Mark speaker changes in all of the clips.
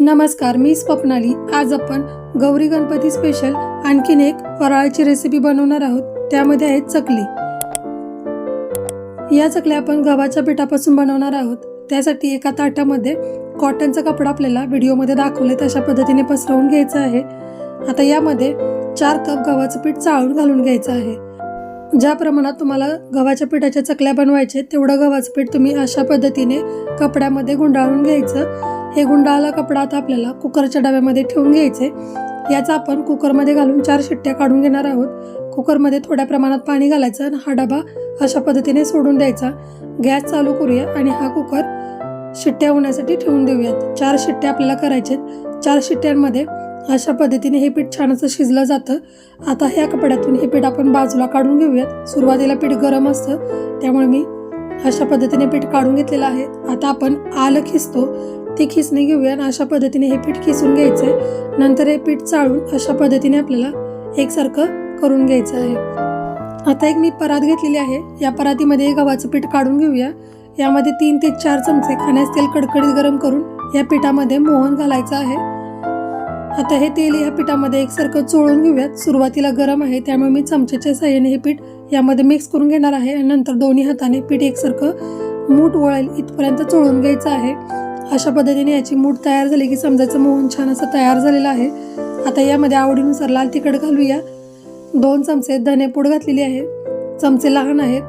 Speaker 1: नमस्कार मी स्वप्नाली. आज आपण गौरी गणपती स्पेशल आणखीन एक फराळाची रेसिपी बनवणार आहोत. त्यामध्ये आहेत चकली. या चकल्या आपण गव्हाच्या पिठापासून बनवणार आहोत. त्यासाठी एका ताटामध्ये कॉटनचा कपडा आपल्याला व्हिडिओमध्ये दाखवले तशा पद्धतीने पसरवून घ्यायचं आहे. आता यामध्ये चार कप गव्हाचं पीठ चाळून घालून घ्यायचं आहे. ज्या प्रमाणात तुम्हाला गव्हाच्या पिठाच्या चकल्या बनवायचे तेवढं गव्हाचं पीठ तुम्ही अशा पद्धतीने कपड्यामध्ये गुंडाळून घ्यायचं. हे गुंडाळला कपडा आता आपल्याला कुकरच्या डब्यामध्ये ठेवून घ्यायचे याचा आपण कुकरमध्ये घालून चार शिट्ट्या काढून घेणार आहोत. कुकरमध्ये थोड्या प्रमाणात पाणी घालायचं आणि हा डबा अशा पद्धतीने सोडून द्यायचा. गॅस चालू करूया आणि हा कुकर शिट्ट्या होण्यासाठी ठेवून देऊयात. चार शिट्ट्या आपल्याला करायच्यात चार शिट्ट्यांमध्ये अशा पद्धतीने हे पीठ छान असं शिजलं जातं. आता ह्या कपड्यातून हे पीठ आपण बाजूला काढून घेऊयात. सुरुवातीला पीठ गरम असतं. त्यामुळे मी अशा पद्धतीने पीठ काढून घेतलेलं आहे. आता आपण आलं खिसतो. ते खिसणी घेऊया आणि अशा पद्धतीने हे पीठ खिसून घ्यायचं नंतर हे पीठ चाळून अशा पद्धतीने आपल्याला एकसारखं करून घ्यायचं आहे. आता एक मी परात घेतलेली आहे. या परातीमध्ये गव्हाचं पीठ काढून घेऊया. यामध्ये तीन ते चार चमचे खाण्यास तेल कडकडीत गरम करून या पिठामध्ये मोहन घालायचं आहे. आता हे तेल या पिठामध्ये एकसारखं चोळून घेऊयात. सुरुवातीला गरम आहे त्यामुळे मी चमच्याच्या साह्याने हे पीठ यामध्ये मिक्स करून घेणार आहे आणि नंतर दोन्ही हाताने पीठ एकसारखं मूठ वळेल इथपर्यंत चोळून घ्यायचं आहे. अशा पद्धतीने याची मूठ तयार झाली की समजायचं मोहन छान असं तयार झालेलं आहे. आता यामध्ये आवडीनुसार लाल तिखट घालूया. दोन चमचे धनेपूड घातलेली आहे. चमचे लहान आहेत.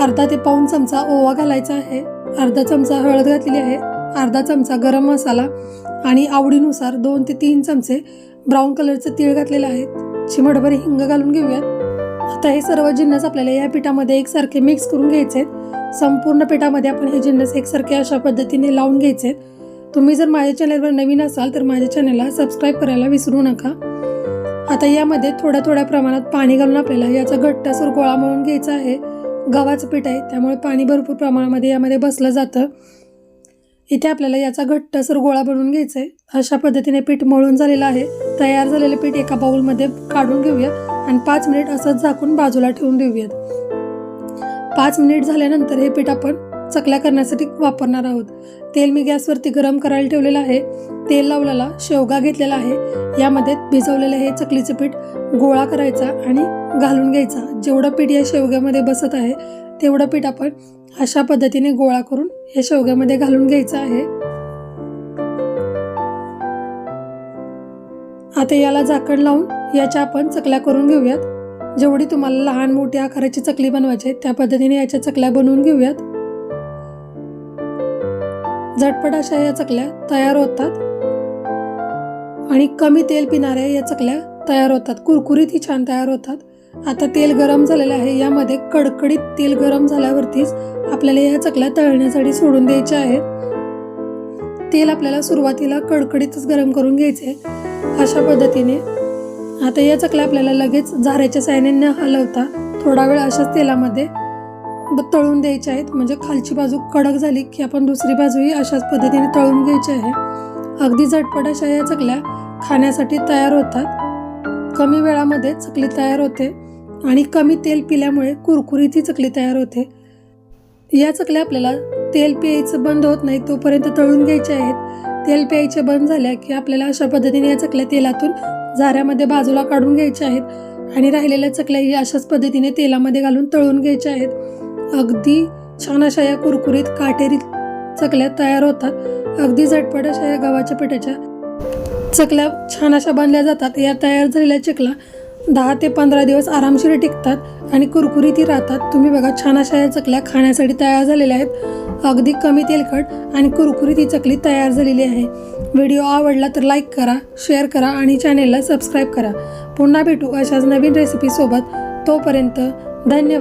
Speaker 1: अर्धा ते पाऊन चमचा ओवा घालायचा आहे. अर्धा चमचा हळद घातलेली आहे. अर्धा चमचा गरम मसाला. आणि आवडीनुसार दोन ते तीन चमचे ब्राऊन कलरचे तीळ घातलेले आहेत चिमटभर हिंग घालून घेऊयात. आता हे सर्व जिन्नस आपल्याला या पिठामध्ये एकसारखे मिक्स करून घ्यायचे आहेत संपूर्ण पिठामध्ये आपण हे जिन्नस एकसारखे अशा पद्धतीने लावून घ्यायचे आहेत तुम्ही जर माझ्या चॅनलवर नवीन असाल तर माझ्या चॅनलला सबस्क्राईब करायला विसरू नका. आता यामध्ये थोड्या थोड्या प्रमाणात पाणी घालून आपल्याला याचा घट्टासर गोळा मळून घ्यायचा आहे. गव्हाचं पीठ आहे त्यामुळे पाणी भरपूर प्रमाणामध्ये यामध्ये बसलं जातं. इथे आपल्याला याचा घट्टसर गोळा बनवून घ्यायचा आहे अशा पद्धतीने पीठ मळून झालेलं आहे. तयार झालेलं पीठ एका बाउलमध्ये काढून घेऊया आणि पाच मिनिट असंच झाकून बाजूला ठेवून देऊयात. पाच मिनिट झाल्यानंतर हे पीठ आपण चकल्या करण्यासाठी वापरणार आहोत. तेल मी गॅसवरती गरम करायला ठेवलेलं आहे. तेल लावलेला शेवगा घेतलेला आहे. यामध्ये भिजवलेलं हे चकलीचं पीठ गोळा करायचा आणि घालून घ्यायचा. जेवढं पीठ या शेवग्यामध्ये बसत आहे तेवढं पीठ आपण अशा पद्धतीने गोळा करून या शेवग्यामध्ये घालून घ्यायचं आहे. आता याला झाकण लावून याच्या आपण चकल्या करून घेऊयात. जेवढी तुम्हाला लहान मोठी आकाराची चकली बनवायची त्या पद्धतीने याच्या चकल्या बनवून घेऊयात. झटपट अशा या चकल्या तयार होतात. आणि कमी तेल पिणाऱ्या या चकल्या तयार होतात. कुरकुरीत ही छान तयार होतात. आता तेल गरम झालेलं आहे. यामध्ये कडकडीत तेल गरम झाल्यावरतीच आपल्याला ह्या चकल्या तळण्यासाठी सोडून द्यायच्या आहेत. तेल आपल्याला सुरुवातीला कडकडीतच गरम करून घ्यायचे अशा पद्धतीने आता या चकल्या आपल्याला लगेच झाऱ्याच्या सायने न हलवता थोडा वेळ अशाच तेलामध्ये तळून द्यायच्या आहेत. म्हणजे खालची बाजू कडक झाली की आपण दुसरी बाजूही अशाच पद्धतीने तळून घ्यायची आहे. अगदी झटपट अशा या चकल्या खाण्यासाठी तयार होतात. कमी वेळामध्ये चकली तयार होते आणि कमी तेल पिल्यामुळे कुरकुरीत ही चकली तयार होते. या चकल्या आपल्याला तेल प्यायचं बंद होत नाही तोपर्यंत तळून घ्यायचे आहेत. तेल प्यायचे बंद झाल्या की आपल्याला अशा पद्धतीने या चकल्या तेलातून झाऱ्यामध्ये बाजूला काढून घ्यायच्या आहेत आणि राहिलेल्या चकल्याही अशाच पद्धतीने तेलामध्ये घालून तळून घ्यायच्या आहेत. अगदी छान अशा या कुरकुरीत काटेरी चकल्या तयार होतात. अगदी झटपट अशा या गव्हाच्या पिठाच्या चकल्या छान अशा बनल्या जातात. या तयार झालेल्या चकल्या दहा ते पंधरा दिवस आरामशीर टिकतात आणि कुरकुरीतही राहतात. तुम्ही बघा छान अशा या चकल्या खाण्यासाठी तयार झालेल्या आहेत. अगदी कमी तेलकट आणि कुरकुरीत ही चकली तयार झालेली आहे. व्हिडिओ आवडला तर लाईक करा शेअर करा आणि चॅनेलला सबस्क्राईब करा. पुन्हा भेटू अशाच नवीन रेसिपीसोबत तोपर्यंत धन्यवाद.